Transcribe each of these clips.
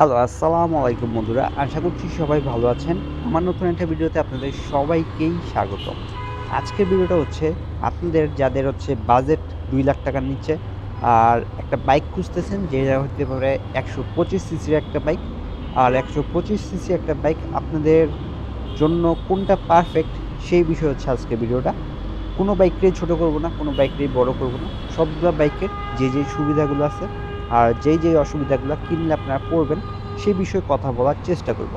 Hello, আসসালামু আলাইকুম বন্ধুরা। আশা করছি সবাই ভালো আছেন। আমার নতুন একটা ভিডিওতে আপনাদের সবাইকেই স্বাগত। আজকের ভিডিওটা হচ্ছে আপনাদের, যাদের হচ্ছে বাজেট দুই লাখ টাকার নিচে, আর একটা বাইক খুঁজতেছেন যেটা হতে পারে একশো পঁচিশ সিসির একটা বাইক। আর একশো পঁচিশ সিসি একটা বাইক আপনাদের জন্য কোনটা পারফেক্ট, সেই বিষয়ে হচ্ছে আজকের ভিডিওটা। কোনো বাইকটাই ছোটো করব না, কোনো বাইকটাই বড় করব না। সবগুলো বাইকের যে যে সুবিধাগুলো আছে আর যেই যেই অসুবিধাগুলো কিনলে আপনারা পড়বেন, সেই বিষয়ে কথা বলার চেষ্টা করব।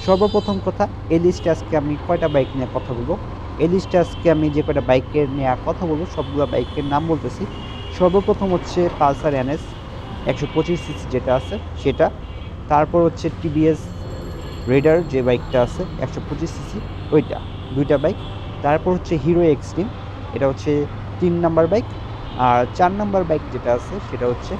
সর্বপ্রথম কথা এই লিস্টে আজকে আমি কয়টা বাইক নিয়ে কথা বলব? এই লিস্টে আজকে আমি যে কয়টা বাইকের নিয়ে কথা বলব, সবগুলো বাইকের নাম বলতেছি। সর্বপ্রথম হচ্ছে পালসার এনএস একশো পঁচিশ সিসি যেটা আছে, সেটা। তারপর হচ্ছে টিভিএস রেডার যে বাইকটা আছে, একশো পঁচিশ সিসি ওইটা, দুইটা বাইক তারপর হচ্ছে হিরো এক্সট্রিম এটা হচ্ছে তিন নাম্বার বাইক আর চার নাম্বার বাইক যেটা আছে, সেটা হচ্ছে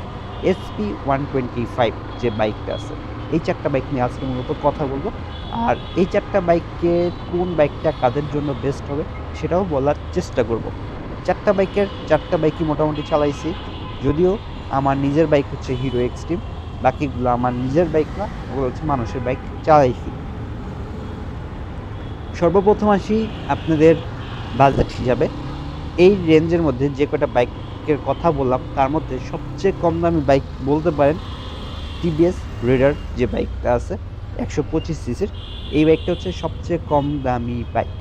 এসপি ওয়ান টোয়েন্টি ফাইভ যে বাইকটা আছে, এই চারটা বাইক নিয়ে আজকে মূলত কথা বলব। আর এই চারটা বাইককে কোন বাইকটা কাদের জন্য বেস্ট হবে সেটাও বলার চেষ্টা করব। চারটা বাইকের, চারটা বাইকই মোটামুটি চালাইছি। যদিও আমার নিজের বাইক হচ্ছে হিরো এক্সট্রিম বাকিগুলো আমার নিজের বাইক না, ওগুলো হচ্ছে মানুষের বাইক চালাইছি। সর্বপ্রথম আসি আপনাদের বাজেট হিসাবে। এই রেঞ্জের মধ্যে যে কটা বাইকের কথা বললাম, তার মধ্যে সবচেয়ে কম দামি বাইক বলতে পারেন টিভিএস রেডার যে বাইকটা আছে, একশো পঁচিশ সিসির, এই বাইকটা হচ্ছে সবচেয়ে কম দামি বাইক।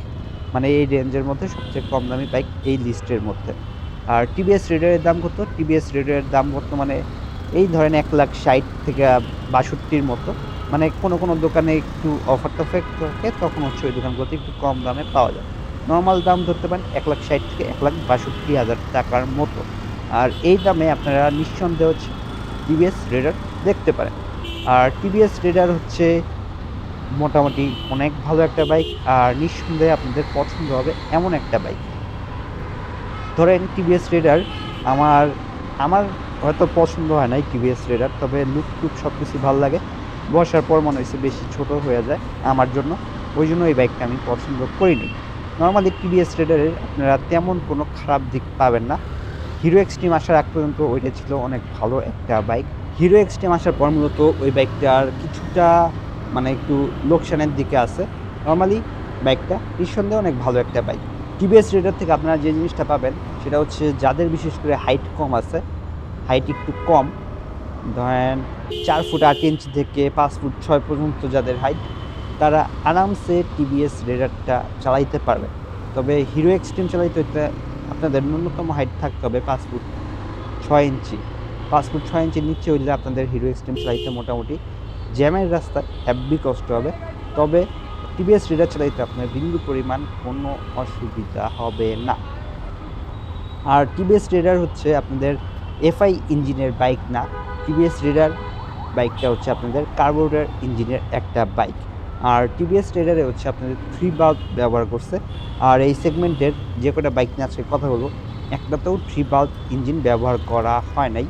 মানে এই রেঞ্জের মধ্যে সবচেয়ে কম দামি বাইক এই লিস্টের মধ্যে। আর টিভিএস রেডারের দাম কত? টিভিএস রেডারের দাম বর্তমানে এই ধরেন এক লাখ ষাট থেকে বাষট্টির মতো। মানে কোনো কোনো দোকানে একটু অফার টফার থাকে, তখন হচ্ছে ওই দোকানগুলোতে একটু কম দামে পাওয়া যায়। নর্মাল দাম ধরতে পারেন এক লাখ ষাট থেকে এক লাখ বাষট্টি হাজার টাকার মতো। আর এই দামে আপনারা নিঃসন্দেহ হচ্ছে টিভিএস রেডার দেখতে পারেন। আর টিভিএস রেডার হচ্ছে মোটামুটি অনেক ভালো একটা বাইক আর নিঃসন্দেহে আপনাদের পছন্দ হবে এমন একটা বাইক ধরেন টিভিএস রেডার আমার আমার হয়তো পছন্দ হয় নাই টিভিএস রেডার তবে লুক টুক সব কিছু ভালো লাগে। বসার পর মনে হয়েছে বেশি ছোট হয়ে যায় আমার জন্য। ওই জন্য এই বাইকটা আমি পছন্দ করিনি। নর্মালি টিভিএস রেডারের আপনারা তেমন কোনো খারাপ দিক পাবেন না। হিরো এক্সট্রিম আসার আগ পর্যন্ত ওইটা ছিল অনেক ভালো একটা বাইক হিরো এক্সট্রিম আসার পর মূলত ওই বাইকটার কিছুটা মানে একটু লোকসানের দিকে আছে। নর্মালি বাইকটা নিঃসন্দেহে অনেক ভালো একটা বাইক টিভিএস রেডার থেকে আপনারা যে জিনিসটা পাবেন সেটা হচ্ছে যাদের বিশেষ করে হাইট কম আছে হাইট একটু কম, ধরেন চার ফুট আট ইঞ্চি থেকে পাঁচ ফুট ছয় পর্যন্ত যাদের হাইট তারা আরামসে টিভিএস রেডারটা চালাইতে পারবে। তবে হিরো এক্সট্রিম চালাইতে হইতে আপনাদের ন্যূনতম হাইট থাকতে হবে পাঁচ ফুট ছয় ইঞ্চি। পাঁচ ফুট ছয় ইঞ্চি নিচে হইলে আপনাদের হিরো এক্সট্রিম চালাইতে মোটামুটি জ্যামের রাস্তায় হ্যাভি কষ্ট হবে। তবে টিভিএস রেডার চালাইতে আপনার বিন্দু পরিমাণ কোনো অসুবিধা হবে না। আর টিভিএস রেডার হচ্ছে আপনাদের এফআই ইঞ্জিনের বাইক না। টিভিএস রেডার বাইকটা হচ্ছে আপনাদের কার্বোরেটার ইঞ্জিনের একটা বাইক আর টিভিএস রেডারে হচ্ছে আপনাদের থ্রি বাল্ব ব্যবহার করছে। আর এই সেগমেন্টের যে কটা বাইক নিয়ে আজকে কথা বলব, একটাতেও থ্রি বাল্ব ইঞ্জিন ব্যবহার করা হয় নাই।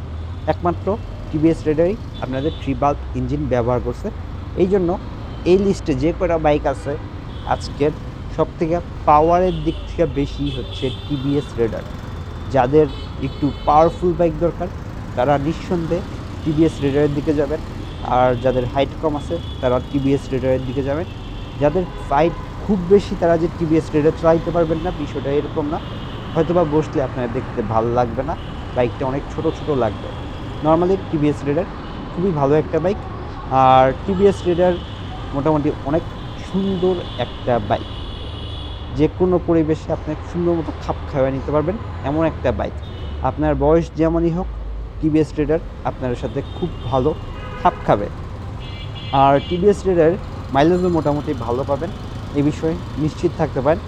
একমাত্র টিভিএস রেডারই আপনাদের থ্রি বাল্ব ইঞ্জিন ব্যবহার করছে। এই জন্য এই লিস্টে যে কটা বাইক আছে, আজকের সব থেকে পাওয়ারের দিক থেকে বেশি হচ্ছে টিভিএস রেডার যাদের একটু পাওয়ারফুল বাইক দরকার, তারা নিঃসন্দেহে টিভিএস রেডারের দিকে যাবেন। আর যাদের হাইট কম আছে, তারা টিভিএস রেডারের দিকে যাবেন যাদের ফাইট খুব বেশি, তারা যে টিভিএস রেডার চালাইতে পারবেন না, বিষয়টা এরকম না। হয়তো বা বসলে আপনার দেখতে ভালো লাগবে না বাইকটা অনেক ছোট ছোট লাগবে। নর্মালি টিভিএস রেডার খুবই ভালো একটা বাইক আর টিভিএস রেডার মোটামুটি অনেক সুন্দর একটা বাইক যে কোনো পরিবেশে আপনি সুন্দর মতো খাপ খাওয়া নিতে পারবেন এমন একটা বাইক আপনার বয়স যেমনই হোক টিভিএস রেডার আপনার সাথে খুব ভালো খাপ খাবে। আর টিভিএস রেডার মাইলেজও মোটামুটি ভালো পাবেন। এই বিষয়ে নিশ্চিত থাকতে পারেন।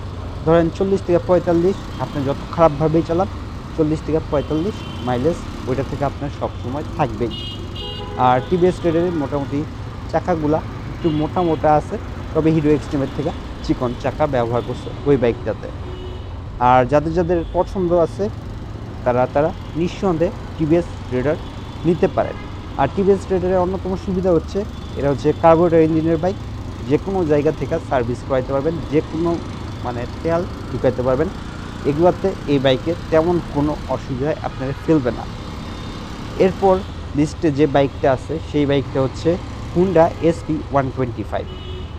ধরেন চল্লিশ থেকে পঁয়তাল্লিশ, আপনি যত খারাপভাবেই চালান, চল্লিশ থেকে পঁয়তাল্লিশ মাইলেজ ওইটা থেকে আপনার সবসময় থাকবেই। আর টিভিএস রেডারের মোটামুটি চাকাগুলা একটু মোটা মোটা আছে, তবে হিরো এক্সট্রিমের থেকে চিকন চাকা ব্যবহার করছে ওই বাইকটাতে। আর যাদের যাদের পছন্দ আছে, তারা তারা নিঃসন্দেহে টিভিএস রেডার নিতে পারেন। আর টিভিএস রেডারের অন্যতম সুবিধা হচ্ছে এটা হচ্ছে কার্বোরেটর ইঞ্জিনের বাইক যে কোনো জায়গা থেকে সার্ভিস করাইতে পারবেন যে কোনো মানে তেল ঢুকাইতে পারবেন। এগুলোতে এই বাইকে তেমন কোনো অসুবিধায় আপনারা ফেলবে না। এরপর লিস্টে যে বাইকটা আছে, সেই বাইকটা হচ্ছে Honda SP one twenty five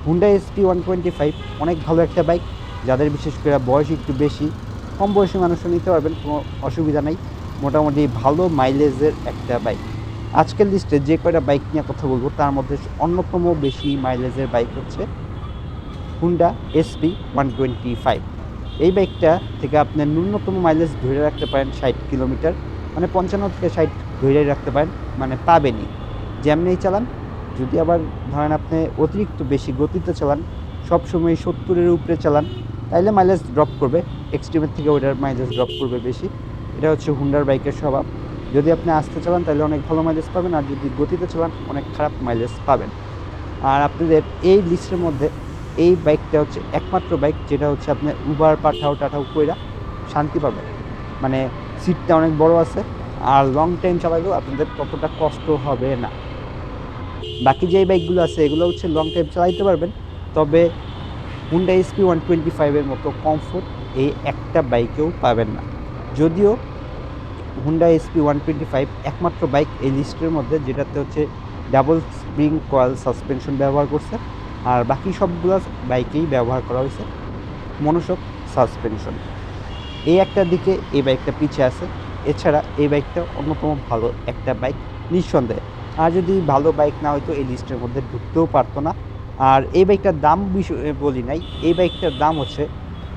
Honda SP one twenty five অনেক ভালো একটা বাইক যাদের বিশেষ করে বয়স একটু বেশি, কম বয়সী মানুষও নিতে পারবেন, কোনো অসুবিধা নেই। মোটামুটি ভালো মাইলেজের একটা বাইক আজকের লিস্টে যে কয়টা বাইক নিয়ে কথা বলব, তার মধ্যে অন্যতম বেশি মাইলেজের বাইক হচ্ছে Honda SP one twenty five এই বাইকটা থেকে আপনি ন্যূনতম মাইলেজ ধরে রাখতে পারেন ষাট কিলোমিটার মানে পঞ্চান্ন থেকে ষাট ধরে রাখতে পারেন মানে পাবেনই। যেমনিই চালান, যদি আবার ধরেন আপনি অতিরিক্ত বেশি গতিতে চালান, সবসময় সত্তরের উপরে চালান, তাইলে মাইলেজ ড্রপ করবে এক্সট্রিমের থেকে ওইটার মাইলেজ ড্রপ করবে বেশি। এটা হচ্ছে হুন্ডার বাইকের স্বভাব। যদি আপনি আস্তে চালান, তাহলে অনেক ভালো মাইলেজ পাবেন, আর যদি গতিতে চালান, অনেক খারাপ মাইলেজ পাবেন। আর আপনাদের এই লিস্টের মধ্যে এই বাইকটা হচ্ছে একমাত্র বাইক যেটা হচ্ছে আপনি উবার পাঠাও টাঠাও কইরা শান্তি পাবেন। মানে সিটটা অনেক বড় আছে, আর লং টাইম চালালেও আপনাদের ততটা কষ্ট হবে না। বাকি যে বাইকগুলো আছে, এগুলো হচ্ছে লং টাইম চালাইতে পারবেন, তবে হুন্ডা এসপি ওয়ান টোয়েন্টি ফাইভের মতো কমফোর্ট এই একটা বাইকেও পাবেন না। যদিও Honda SP one twenty five একমাত্র বাইক এই লিস্টের মধ্যে, যেটাতে হচ্ছে ডাবল স্প্রিং কয়েল সাসপেনশন ব্যবহার করছে। আর বাকি সবগুলো বাইকেই ব্যবহার করা হয়েছে। মনোসক সাসপেনশন এই একটা দিকে এই বাইকটা পিছিয়ে আছে। এছাড়া এই বাইকটা অন্যতম ভালো একটা বাইক নিঃসন্দেহে। আর যদি ভালো বাইক না হয়তো এই লিস্টের মধ্যে ঢুকতেও পারতো না। আর এই বাইকটার দাম বিষয়ে বলি নাই। এই বাইকটার দাম হচ্ছে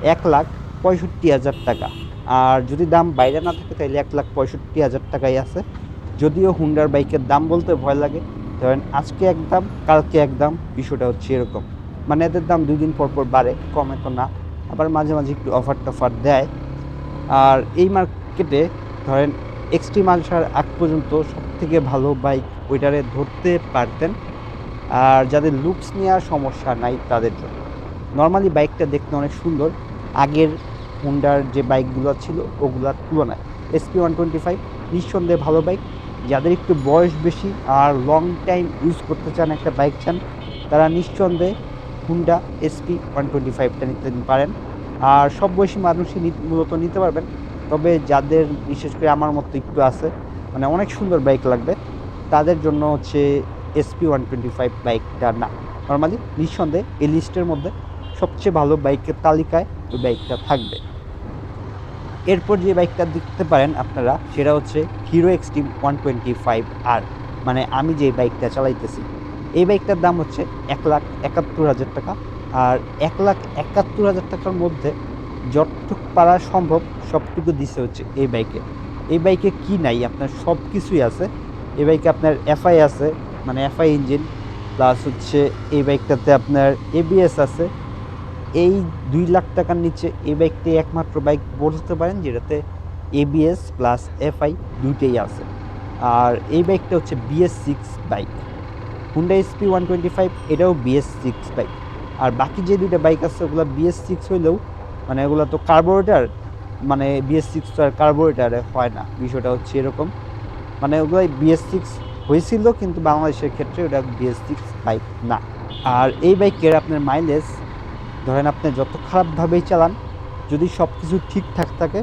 এক লাখ পঁয়ষট্টি হাজার টাকা। আর যদি দাম বাইরে না থাকে, তাহলে এক লাখ পঁয়ষট্টি হাজার টাকাই আছে। যদিও হুন্ডার বাইকের দাম বলতে ভয় লাগে। ধরেন আজকে এক দাম, কালকে এক দাম, বিষয়টা হচ্ছে এরকম। মানে এদের দাম দুই দিন পর পর বাড়ে, কমে তো না। আবার মাঝে মাঝে একটু অফার টফার দেয়। আর এই মার্কেটে ধরেন এক্সট্রিম আসার আগ পর্যন্ত সব থেকে ভালো বাইক ওইটারে ধরতে পারতেন। আর যাদের লুকস নেওয়ার সমস্যা নাই তাদের জন্য। নর্মালি বাইকটা দেখতে অনেক সুন্দর। আগের হুন্ডার যে বাইকগুলো ছিল, ওগুলোর তুলনায় এসপি ওয়ান টোয়েন্টি ফাইভ নিঃসন্দেহে ভালো বাইক। যাদের একটু বয়স বেশি আর লং টাইম ইউজ করতে চান একটা বাইক চান, তারা নিঃসন্দেহে হুন্ডা এসপি ওয়ান টোয়েন্টি ফাইভটা নিতে পারেন। আর সব বয়সী মানুষই মূলত নিতে পারবেন। তবে যাদের, বিশেষ করে আমার মতো একটু আছে মানে অনেক সুন্দর বাইক লাগবে, তাদের জন্য হচ্ছে এসপি ওয়ান টোয়েন্টি ফাইভ বাইকটা না। নর্মালি নিঃসন্দেহে এই লিস্টের মধ্যে সবচেয়ে ভালো বাইকের তালিকায় ওই বাইকটা থাকবে। এরপর যে বাইকটা দেখতে পারেন আপনারা, সেটা হচ্ছে Hero Xtreme one twenty five আর মানে আমি যে বাইকটা চালাইতেছি, এই বাইকটার দাম হচ্ছে এক লাখ একাত্তর হাজার টাকা। আর এক লাখ একাত্তর হাজার টাকার মধ্যে যতটুক পারা সম্ভব সবটুকু দিছে হচ্ছে এই বাইকে। এই বাইকে কি নাই, আপনার সব কিছুই আছে। এই বাইকে আপনার এফআই আছে মানে এফআই ইঞ্জিন প্লাস হচ্ছে এই বাইকটাতে আপনার এবিএস আছে। এই দুই লাখ টাকার নিচে এই বাইকটাই একমাত্র বাইক বলতে পারেন, যেটাতে এবিএস প্লাস এফআই দুইটাই আছে। আর এই বাইকটা হচ্ছে BS six bike Honda SP one twenty five এটাও বিএস সিক্স বাইক আর বাকি যে দুইটা বাইক আছে, ওগুলো বিএস সিক্স হইলেও মানে ওগুলো তো কার্বোরেটার মানে বিএস সিক্স তো আর কার্বোরেটারে হয় না। বিষয়টা হচ্ছে এরকম। মানে ওগুলো বিএস সিক্স হয়েছিল, কিন্তু বাংলাদেশের ক্ষেত্রে ওটা বিএস সিক্স বাইক না। আর এই বাইকের আপনার মাইলেজ ধরেন আপনি যত খারাপভাবেই চালান, যদি সব কিছু ঠিকঠাক থাকে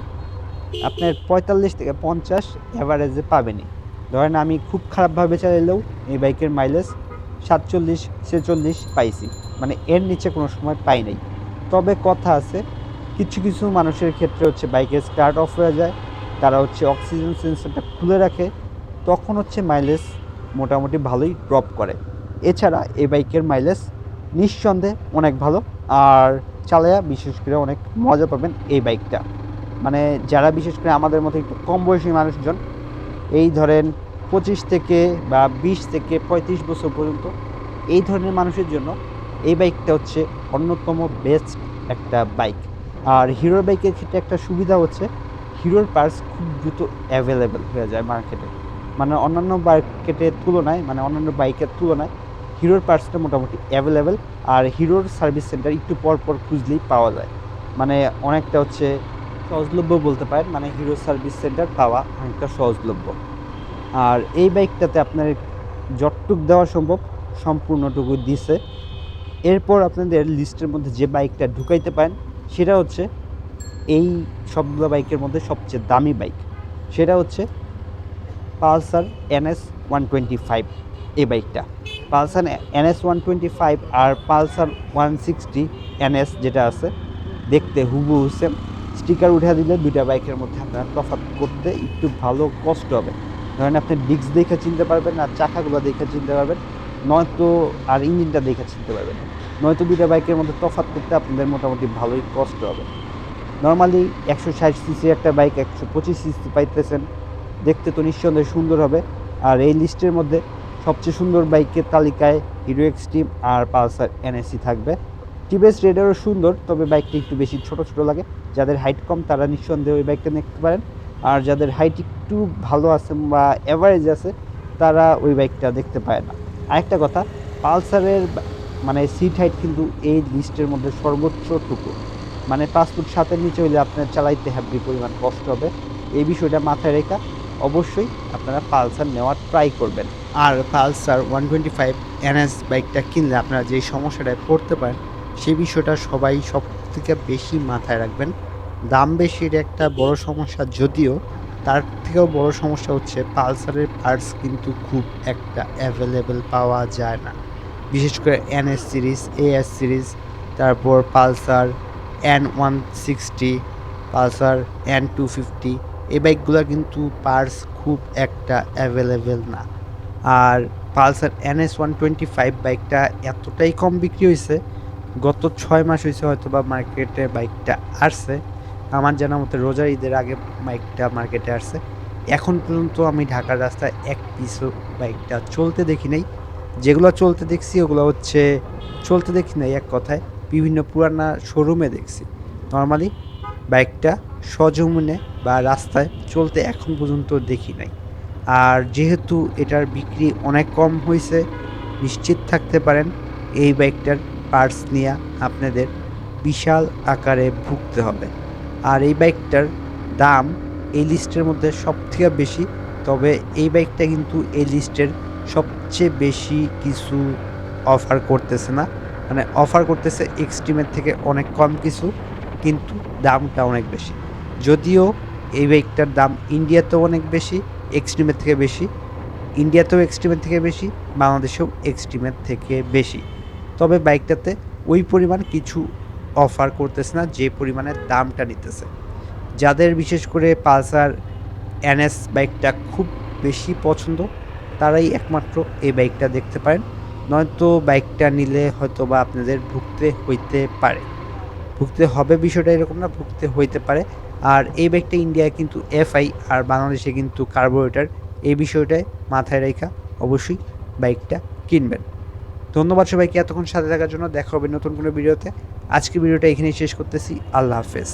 আপনার পঁয়তাল্লিশ থেকে পঞ্চাশ অ্যাভারেজে পাবেনই। ধরেন আমি খুব খারাপভাবে চালাইলেও এই বাইকের মাইলেজ সাতচল্লিশ, ছেচল্লিশ পাইছি। মানে এর নিচে কোনো সময় পাই নাই। তবে কথা আছে, কিছু কিছু মানুষের ক্ষেত্রে হচ্ছে বাইকের স্টার্ট অফ হয়ে যায়, তারা হচ্ছে অক্সিজেন সেন্সারটা খুলে রাখে, তখন হচ্ছে মাইলেজ মোটামুটি ভালোই ড্রপ করে। এছাড়া এই বাইকের মাইলেজ নিঃসন্দেহে অনেক ভালো। আর চালায়া বিশেষ করে অনেক মজা পাবেন এই বাইকটা। মানে যারা বিশেষ করে আমাদের মতো একটু কম বয়সী মানুষজন, এই ধরেন পঁচিশ থেকে বা বিশ থেকে পঁয়ত্রিশ বছর পর্যন্ত এই ধরনের মানুষের জন্য এই বাইকটা হচ্ছে অন্যতম বেস্ট একটা বাইক। আর হিরোর বাইকের ক্ষেত্রে একটা সুবিধা হচ্ছে, হিরোর পার্টস খুব দ্রুত অ্যাভেলেবেল হয়ে যায় মার্কেটে মানে অন্যান্য মার্কেটের তুলনায় মানে অন্যান্য বাইকের তুলনায় হিরোর পার্টসটা মোটামুটি অ্যাভেলেবেল আর হিরোর সার্ভিস সেন্টার একটু পর পর খুঁজলেই পাওয়া যায়। মানে অনেকটা হচ্ছে সহজলভ্য বলতে পারেন মানে হিরো সার্ভিস সেন্টার পাওয়া অনেকটা সহজলভ্য। আর এই বাইকটাতে আপনার যতটুক দেওয়া সম্ভব সম্পূর্ণটুকু দিছে। এরপর আপনাদের লিস্টের মধ্যে যে বাইকটা ঢুকাইতে পারেন, সেটা হচ্ছে এই সবগুলো বাইকের মধ্যে সবচেয়ে দামি বাইক সেটা হচ্ছে Pulsar NS one twenty five, এই বাইকটা Pulsar NS one twenty five আর পালসার ওয়ান সিক্সটি এনএস যেটা আছে, দেখতে হুবু সেম। স্টিকার উঠে দিলে দুইটা বাইকের মধ্যে আপনার তফাৎ করতে একটু ভালো কষ্ট হবে। ধরেন আপনি ডিস্ক দেখে চিনতে পারবেন আর চাকাগুলো দেখে চিনতে পারবেন, নয়তো আর ইঞ্জিনটা দেখে চিনতে পারবেন। নয়তো দুইটা বাইকের মধ্যে তফাৎ করতে আপনাদের মোটামুটি ভালোই কষ্ট হবে। নর্মালি একশো ষাট সিসি একটা বাইক একশো পঁচিশ সিসি পাইতেছেন, দেখতে তো নিঃসন্দেহে সুন্দর হবে। আর এই লিস্টের মধ্যে সবচেয়ে সুন্দর বাইকের তালিকায় হিরো এক্সট্রিম আর পালসার এনএসি থাকবে। টিভিএস রেডারও সুন্দর, তবে বাইকটা একটু বেশি ছোট ছোট লাগে। যাদের হাইট কম, তারা নিঃসন্দেহে ওই বাইকটা দেখতে পারেন। আর যাদের হাইট একটু ভালো আছে বা অ্যাভারেজ আছে, তারা ওই বাইকটা দেখতে পায় না। আরেকটা কথা, পালসারের মানে সিট হাইট কিন্তু এই লিস্টের মধ্যে সর্বোচ্চটুকু। মানে পাঁচ ফুট সাতের নিচে হইলে আপনার চালাইতে হ্যাপি পরিমাণ কষ্ট হবে। এই বিষয়টা মাথায় রেখা, অবশ্যই আপনারা পালসার নেওয়ার ট্রাই করবেন। আর Pulsar one twenty five NS বাইকটা কিনলে আপনারা যে সমস্যাটায় পড়তে পারেন সেই বিষয়টা সবাই সব থেকে বেশি মাথায় রাখবেন। দাম বেশির একটা বড় সমস্যা যদিও, তার থেকেও বড় সমস্যা হচ্ছে পালসারের পার্টস কিন্তু খুব একটা অ্যাভেলেবেল পাওয়া যায় না। বিশেষ করে এনএস সিরিজ, এএস সিরিজ, তারপর Pulsar N one sixty, Pulsar N two fifty, এই বাইকগুলো কিন্তু পার্টস খুব একটা অ্যাভেলেবেল না। আর Pulsar NS one twenty five বাইকটা এতটাই কম বিক্রি হয়েছে গত ছয় মাস হয়েছে হয়তো বা মার্কেটে বাইকটা আসছে। আমার জানা মতে রোজার ঈদের আগে বাইকটা মার্কেটে আসছে। এখন পর্যন্ত আমি ঢাকার রাস্তায় এক পিসও বাইকটা চলতে দেখি নাই। যেগুলো চলতে দেখছি ওগুলো হচ্ছে, চলতে দেখি নাই এক কথায়, বিভিন্ন পুরানা শোরুমে দেখছি। নর্মালি বাইকটা সজমনে বা রাস্তায় চলতে এখন পর্যন্ত দেখি নাই। আর যেহেতু এটার বিক্রি অনেক কম হয়েছে, নিশ্চিত থাকতে পারেন এই বাইকটার পার্টস নিয়ে আপনাদের বিশাল আকারে ভুগতে হবে। আর এই বাইকটার দাম এই লিস্টের মধ্যে সবথেকে বেশি, তবে এই বাইকটা কিন্তু এই লিস্টের সবচেয়ে বেশি কিছু অফার করতেছে না। মানে অফার করতেছে এক্সট্রিমের থেকে অনেক কম কিছু, কিন্তু দামটা অনেক বেশি। যদিও এই বাইকটার দাম ইন্ডিয়াতেও অনেক বেশি এক্সট্রিমের থেকে বেশি ইন্ডিয়াতেও এক্সট্রিমের থেকে বেশি বাংলাদেশেও এক্সট্রিমের থেকে বেশি। তবে বাইকটাতে ওই পরিমাণ কিছু অফার করতেছে না, যে পরিমাণে দামটা নিতেছে। যাদের বিশেষ করে পালসার এনএস বাইকটা খুব বেশি পছন্দ, তারাই একমাত্র এই বাইকটা দেখতে পারেন। নয়তো বাইকটা নিলে হয়তো বা আপনাদের ভুগতে হইতে পারে। ভুগতে হবে, বিষয়টা এরকম না, ভুগতে হইতে পারে। আর এই ব্যাগটা ইন্ডিয়ায় কিন্তু এফআই আর বাংলাদেশে কিন্তু কার্বোরেটার, এই বিষয়টায় মাথায় রেখা অবশ্যই বাইকটা কিনবেন। ধন্যবাদ সবাইকে এতক্ষণ সাথে থাকার জন্য। দেখা হবে নতুন কোনো ভিডিওতে। আজকের ভিডিওটা এখানেই শেষ করতেছি। আল্লাহ হাফেজ।